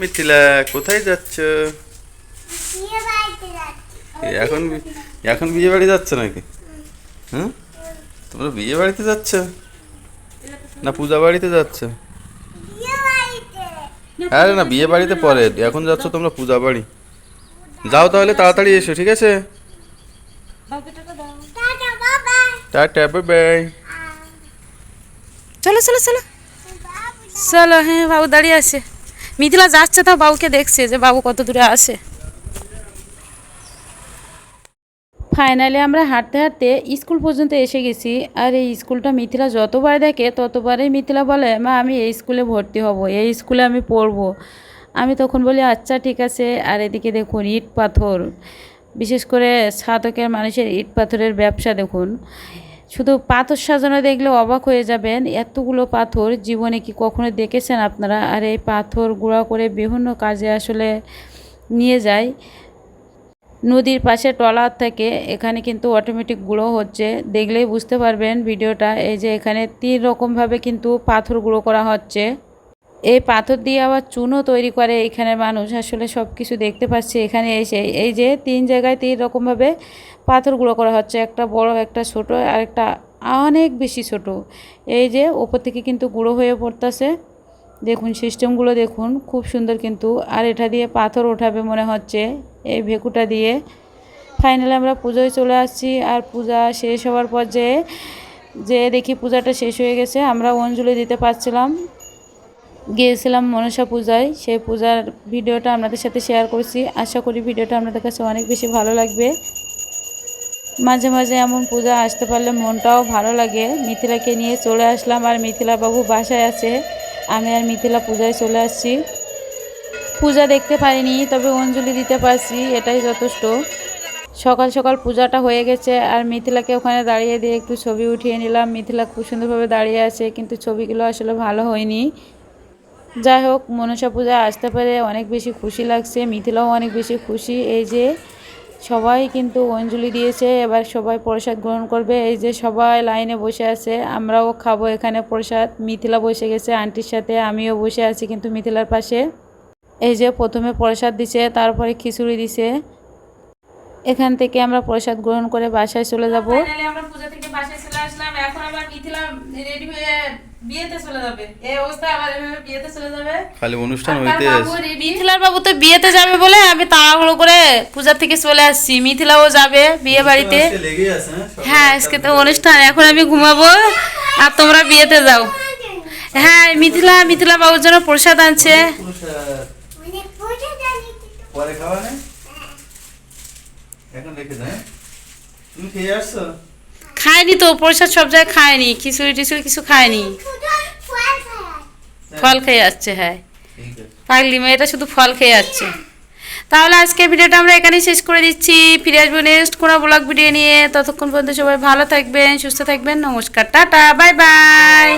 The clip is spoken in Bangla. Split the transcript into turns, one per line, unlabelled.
মিথিলা, কোথায় যাচ্ছ? এখন এখন বিয়ে বাড়ি যাচ্ছ নাকি? হ্যাঁ তোমরা বিয়ে বাড়িতে যাচ্ছ? না পূজা বাড়িতে যাচ্ছ? আরে না, বিয়ে বাড়িতে পরে। এখন যাচ্ছ তোমরা পূজা বাড়ি। যাও তাহলে, তাড়াতাড়ি এসো, ঠিক আছে?
চলো চলো চলো। চলো হ্যাঁ বাবু দাঁড়িয়ে আছে। মিথিলা যাচ্ছে, তাও বাবুকে দেখছে যে বাবু কত দূরে আসে ফাইনালি আমরা হাঁটতে হাঁটতে স্কুল পর্যন্ত এসে গেছি, আর এই স্কুলটা মিথিলা যতবার দেখে ততবারই মিথিলা বলে, মা, আমি এই স্কুলে ভর্তি হব, এই স্কুলে আমি পড়ব। আমি তখন বলি আচ্ছা ঠিক আছে। আর এদিকে দেখুন, ইট পাথর, বিশেষ করে সাধকের মানুষের ইট পাথরের ব্যবসা দেখুন। শুধু পাথর সাজানো দেখলে অবাক হয়ে যাবেন, এতগুলো পাথর জীবনে কি কখনো দেখেছেন আপনারা? আর, এই পাথর গুঁড়া করে বিভিন্ন কাজে আসলে নিয়ে যায়। নদীর পাশে টলার থেকে, এখানে কিন্তু অটোমেটিক গুঁড়ো হচ্ছে। দেখলেই বুঝতে পারবেন ভিডিওটা, এই যে এখানে তিন রকমভাবে কিন্তু পাথর গুঁড়ো করা হচ্ছে। এই পাথর দিয়ে আবার চুনও তৈরি করে এখানে মানুষ। আসলে সব কিছু দেখতে পাচ্ছি এখানে এসে। এই যে তিন জায়গায় তিন রকমভাবে পাথর গুঁড়ো করা হচ্ছে। একটা বড়, একটা ছোট আর একটা অনেক বেশি ছোট। এই যে ওপর থেকে কিন্তু গুঁড়ো হয়ে পড়তেছে। দেখুন, সিস্টেমগুলো দেখুন, খুব সুন্দর কিন্তু। আর এটা দিয়ে পাথর ওঠাবে মনে হচ্ছে এই ভেকুটা দিয়ে। ফাইনালি আমরা পুজোয় চলে আসছি আর পূজা শেষ হওয়ার পর যে যে দেখি পূজাটা শেষ হয়ে গেছে, আমরা অঞ্জলি দিতে পারছিলাম। গিয়েছিলাম মনসা পূজায়। সেই পূজার ভিডিওটা আপনাদের সাথে শেয়ার করছি। আশা করি ভিডিওটা আপনাদের কাছে অনেক বেশি ভালো লাগবে। মাঝে মাঝে এমন পূজা আসতে পারলে মনটাও ভালো লাগে। মিথিলাকে নিয়ে চলে আসলাম আর মিথিলা বাবু বাসায় আছে। আমি আর মিথিলা পূজায় চলে আসছি। পূজা দেখতে পারিনি তবে অঞ্জলি দিতে পারছি, এটাই যথেষ্ট। সকাল সকাল পূজাটা হয়ে গেছে আর মিথিলাকে ওখানে দাঁড়িয়ে দিয়ে একটু ছবি উঠিয়ে নিলাম। মিথিলা খুব সুন্দরভাবে দাঁড়িয়ে আছে, কিন্তু ছবিগুলো আসলে ভালো হয়নি। যাই হোক, মনসা পূজা আসতে পেরে অনেক বেশি খুশি লাগছে, মিথিলাও অনেক বেশি খুশি। এই যে সবাই কিন্তু অঞ্জলি দিয়েছে, এবার সবাই প্রসাদ গ্রহণ করবে। এই যে সবাই লাইনে বসে আছে, আমরাও খাব এখানে প্রসাদ। মিথিলা বসে গেছে আন্টির সাথে, আমিও বসে আছি কিন্তু মিথিলার পাশে। এই যে প্রথমে প্রসাদ দিছে, তারপরে খিচুড়ি দিছে। এখান থেকে আমরা প্রসাদ গ্রহণ করে বাসায় চলে যাব। আমরা পূজা থেকে বাসায় চলে আসলাম। এখন আবার মিথিলা রেডি হয়ে বিয়েতে চলে যাবে। এই অবস্থা আবার এভাবে বিয়েতে চলে যাবে?
খালি অনুষ্ঠান হইতে
মিথিলার বাবু তো বিয়েতে যাবে বলে আমি তাড়াহুড়ো করে পূজা থেকে চলে আসছি। মিথিলাও যাবে বিয়ে বাড়িতে। হ্যাঁ আজকে তো অনুষ্ঠান এখন আমি ঘুমাবো আর তোমরা বিয়েতে যাও। হ্যাঁ মিথিলা মিথিলা বাবুর জন্য প্রসাদ আনছে।
মানে পূজা জানি
পরে খাওয়া এখন রেখে দেয় তুমি খেয়ে আসছো?
খায়নি তো প্রসাদ সব জায়গায় খায়নি, খিচুড়ি টিচুড়ি কিছু খায়নি।
ফল খেয়ে
আসছে হ্যাঁ। পাগলি মেয়েটা শুধু ফল খেয়ে আসছে। তাহলে আজকে ভিডিওটা আমরা এখানেই শেষ করে দিচ্ছি। ফিরে আসব নেক্সট কোনো ব্লগ ভিডিও নিয়ে। ততক্ষণ পর্যন্ত সবাই ভালো থাকবেন, সুস্থ থাকবেন। নমস্কার, টাটা বাই
বাই